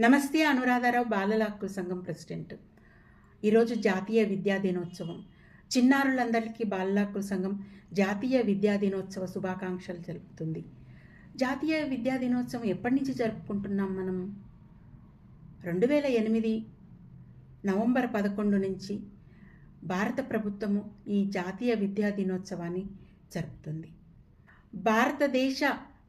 నమస్తే అనురాధారావు బాలల హక్కుల సంఘం ప్రెసిడెంట్. ఈరోజు జాతీయ విద్యా దినోత్సవం. చిన్నారులందరికీ బాలల హక్కుల సంఘం జాతీయ విద్యా దినోత్సవ శుభాకాంక్షలు జరుపుతుంది జాతీయ విద్యా దినోత్సవం ఎప్పటి నుంచి జరుపుకుంటున్నాం మనం? రెండు వేల ఎనిమిది నవంబర్ పదకొండు నుంచి భారత ప్రభుత్వము ఈ జాతీయ విద్యా దినోత్సవాన్ని జరుపుతుంది. భారతదేశ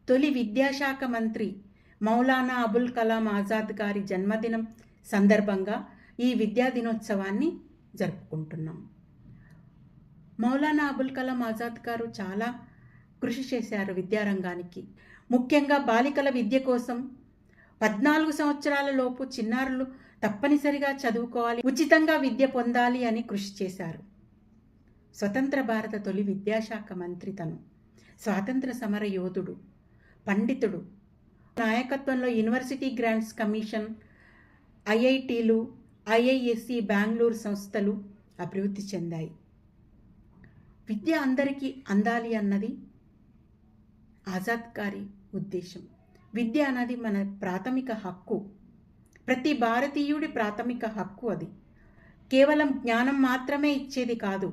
తొలి విద్యాశాఖ మంత్రి మౌలానా అబుల్ కలాం ఆజాద్ గారి జన్మదినం సందర్భంగా ఈ విద్యా దినోత్సవాన్ని జరుపుకుంటున్నాం. మౌలానా అబుల్ కలాం ఆజాద్ గారు చాలా కృషి చేశారు విద్యారంగానికి. ముఖ్యంగా బాలికల విద్య కోసం పద్నాలుగు సంవత్సరాల లోపు చిన్నారులు తప్పనిసరిగా చదువుకోవాలి ఉచితంగా విద్య పొందాలి అని కృషి చేశారు. స్వతంత్ర భారత తొలి విద్యాశాఖ మంత్రి తను. స్వాతంత్ర సమర యోధుడు పండితుడు నాయకత్వంలో యూనివర్సిటీ గ్రాంట్స్ కమిషన్ ఐఐటీలు ఐఐఎస్సి బెంగళూరు సంస్థలు అభివృద్ధి చెందాయి. విద్య అందరికీ అందాలి అన్నది ఆజాద్ గారి ఉద్దేశం. విద్య అన్నది మన ప్రాథమిక హక్కు. ప్రతి భారతీయుడి ప్రాథమిక హక్కు అది. కేవలం జ్ఞానం మాత్రమే ఇచ్చేది కాదు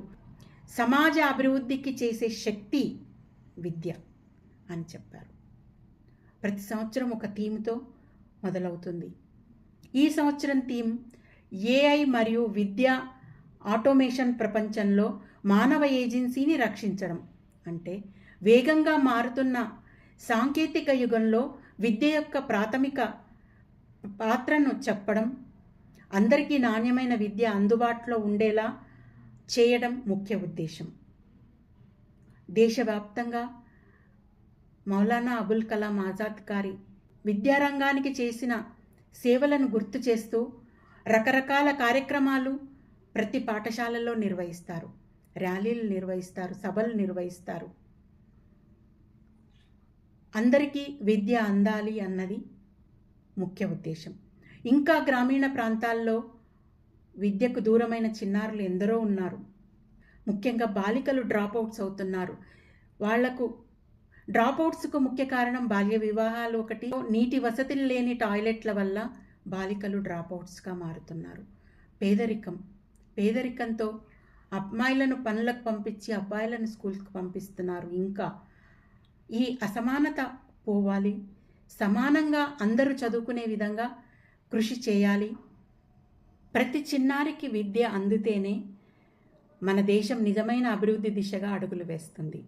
సమాజ అభివృద్ధికి చేసే శక్తి విద్య అని చెప్పారు. ప్రతి సంవత్సరం ఒక థీమ్తో మొదలవుతుంది. ఈ సంవత్సరం థీమ్ ఏఐ మరియు విద్య ఆటోమేషన్ ప్రపంచంలో మానవ ఏజెన్సీని రక్షించడం. అంటే వేగంగా మారుతున్న సాంకేతిక యుగంలో విద్య యొక్క ప్రాథమిక పాత్రను చెప్పడం అందరికీ నాణ్యమైన విద్య అందుబాటులో ఉండేలా చేయడం ముఖ్య ఉద్దేశం. దేశవ్యాప్తంగా మౌలానా అబుల్ కలాం ఆజాద్ గారి విద్యారంగానికి చేసిన సేవలను గుర్తు చేస్తూ రకరకాల కార్యక్రమాలు ప్రతి పాఠశాలలో నిర్వహిస్తారు. ర్యాలీలు నిర్వహిస్తారు సభలు నిర్వహిస్తారు. అందరికీ విద్య అందాలి అన్నది ముఖ్య ఉద్దేశం. ఇంకా గ్రామీణ ప్రాంతాల్లో విద్యకు దూరమైన చిన్నారులు ఎందరో ఉన్నారు. ముఖ్యంగా బాలికలు డ్రాప్ అవుట్స్ అవుతున్నారు. వాళ్ళకు డ్రాపౌట్స్కు ముఖ్య కారణం బాల్య వివాహాలు ఒకటి. నీటి వసతులు లేని టాయిలెట్ల వల్ల బాలికలు డ్రాపౌట్స్గా మారుతున్నారు. పేదరికం. పేదరికంతో అమ్మాయిలను పనులకు పంపించి అబ్బాయిలను స్కూల్కి పంపిస్తున్నారు. ఇంకా ఈ అసమానత పోవాలి. సమానంగా అందరూ చదువుకునే విధంగా కృషి చేయాలి. ప్రతి చిన్నారికి విద్య అందితేనే మన దేశం నిజమైన అభివృద్ధి దిశగా అడుగులు వేస్తుంది.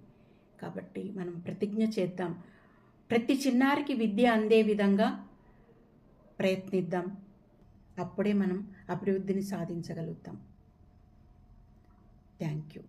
కాబట్టి మనం ప్రతిజ్ఞ చేద్దాం. ప్రతి చిన్నారికి విద్య అందే విధంగా ప్రయత్నిద్దాం. అప్పుడే మనం అభివృద్ధిని సాధించగలుగుతాం. Thank you